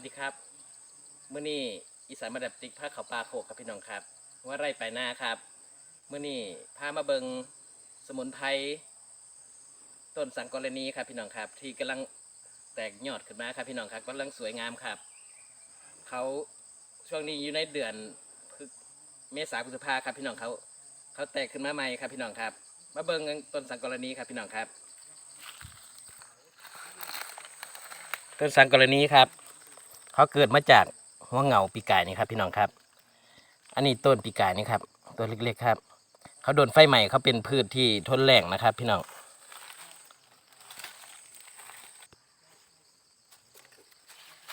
วัสดีครับมื้อนี้อีสานมาดับติ๊กผ้าเขาปลาโขกครับพี่น้องครับ ว่าไร่ไปหน้าครับมื้อนี้พามาเบิงสมุนไพรต้นสังกรณีครับพี่น้องครับ ที่กำลังแตกยอดขึ้นมาครับพี่น้องครับกำลังสวยงามครับเขาช่วงนี้อยู่ในเดือนเมษาพฤษภาครับพี่น้องเขาเขาแตกขึ้นมาใหม่ครับพี่น้องครับ มาเบิงต้นสังกรณีครับพี่น้องครับต้นสังกรณีครับ เขาเกิดมาจากหัวเงาปีกายนี่ครับ พี่น้องครับ อันนี้ต้นปีกายนี่ครับตัวเล็กๆครับ เขาโดนไฟใหม่เขาเป็นพืชที่ทนแรงนะครับ พี่น้อง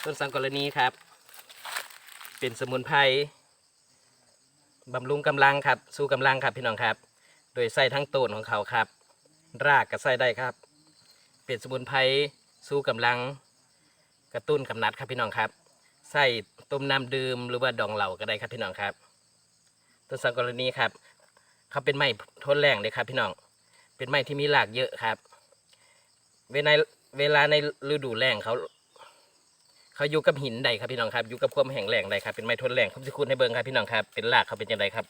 ต้นสังกรณีครับ เป็นสมุนไพรบำรุงกำลังครับ สู้กำลังครับพี่น้องครับ โดยใส่ทั้งต้นของเขาครับ รากก็ใส่ได้ครับ เป็นสมุนไพรสู้กำลัง กระตุ้นกำนัดครับพี่น้องครับ ใส่ต้มน้ำดื่มหรือว่าดองเหล่าก็ได้ครับพี่น้องครับต้นสังกรณีครับ เขาเป็นไม้ทนแรงเลยครับพี่น้อง เป็นไม้ที่มีรากเยอะครับ เวลาเวลาในฤดูแล้งเขา เขาอยู่กับหินใดครับพี่น้องครับ อยู่กับความแห้งแล้งใดครับ เป็นไม้ทนแรงผมจะคูณให้เบิ่งครับพี่น้องครับ เป็นรากเขาเป็นยังไงครับ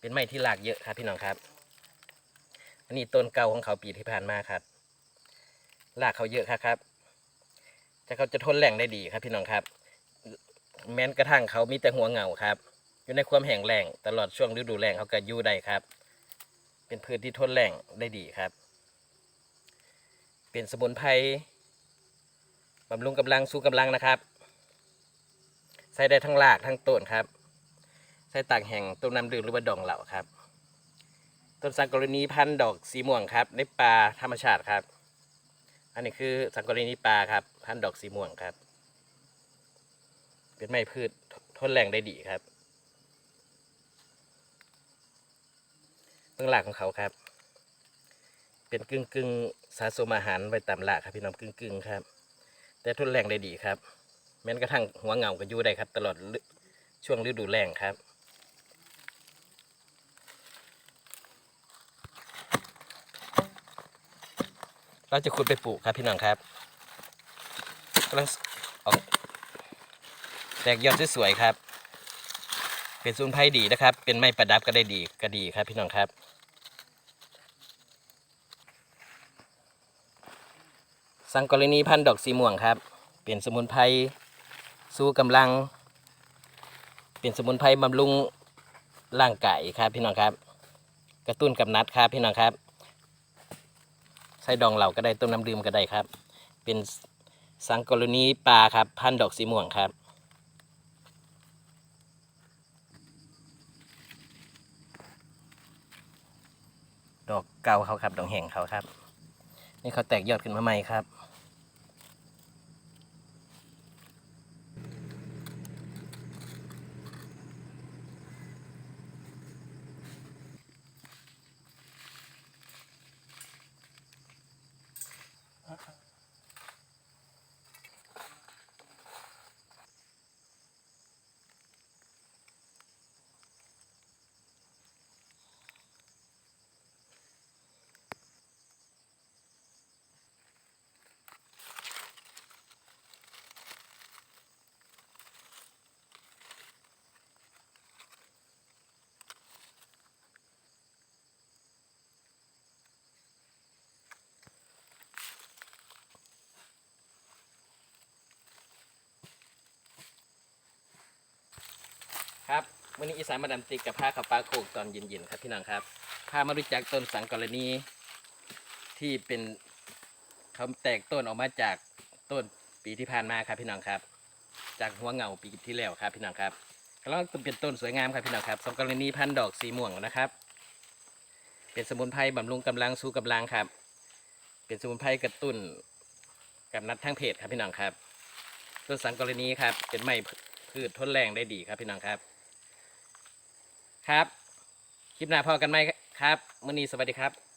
เป็นไม้ที่รากเยอะครับพี่น้องครับ อันนี้ต้นเก่าของเขาปีที่ผ่านมาครับรากเขาเยอะครับครับแต่เขาจะทนแรงได้ดีครับพี่น้องครับ แม้นกระทั่งเขามีแต่หัวเหงาครับ อยู่ในความแห้งแล้งตลอดช่วงฤดูแล้งเขาก็อยู่ได้ครับ เป็นพืชที่ทนแรงได้ดีครับ เป็นสมุนไพรบำรุงกำลังสู้กำลังนะครับ ใส่ได้ทั้งรากทั้งต้นครับ ใส่ต่ากแห่งต้นน้ำดื่มหรือว่าดองเหล่าครับ ต้นสังกรณีพันธุ์ดอกสีม่วงครับ ในป่าธรรมชาติครับ อันนี้คือสังกรณีป่าครับ พันธุ์ดอกสีม่วงครับ เป็นไม้พืชทนแรงได้ดีครับเบื้องหลังของเขาครับ เป็นกึ่งกึ่งสะสมอาหารไว้ตามหลักครับพี่น้องกึ่งกึ่งครับ แต่ทนแรงได้ดีครับแม้กระทั่งหัวเงาก็อยู่ได้ครับ ตลอดช่วงฤดูแล้งครับ เราจะขุดไปปลูกครับพี่น้องครับกำลังออกแตกยอดสวยๆครับ เป็นสมุนไพรดีนะครับ เป็นไม้ประดับก็ได้ดีก็ดีครับพี่น้องครับสังกรณีพันธุ์ดอกสีม่วงครับ เป็นสมุนไพรสู้กำลัง เป็นสมุนไพรบำรุงร่างกายครับพี่น้องครับ กระตุ้นกำนัดครับพี่น้องครับ ไส้ดองเหล่าก็ได้ต้มน้ำดื่มก็ได้ครับ เป็นสังกรณีปลาครับ พันดอกสีม่วงครับดอกเก่าเขาครับดอกแห่งเขาครับ นี่เขาแตกยอดขึ้นมาใหม่ครับ วันนี้อีสานมาดามติกกับผ้าขับปลาโขกตอนเย็นๆครับพี่น้องครับพามารู้จักต้นสังกรณีที่เป็นเขาแตกต้นออกมาจากต้นปีที่ผ่านมาครับพี่น้องครับ จากหัวเงาปีที่แล้วครับพี่น้องครับกำลังเป็นต้นสวยงามครับพี่น้องครับสังกรณีพันดอกสีม่วงนะครับ เป็นสมุนไพรบำรุงกำลังสู้กำลังครับ เป็นสมุนไพรกระตุ้นกับนัดทั้งเพศครับพี่น้องครับ ต้นสังกรณีครับเป็นไม้พืชทนแรงได้ดีครับพี่น้องครับ ครับ คลิปหน้าพอกันไหมครับมื้อนี้สวัสดีครับ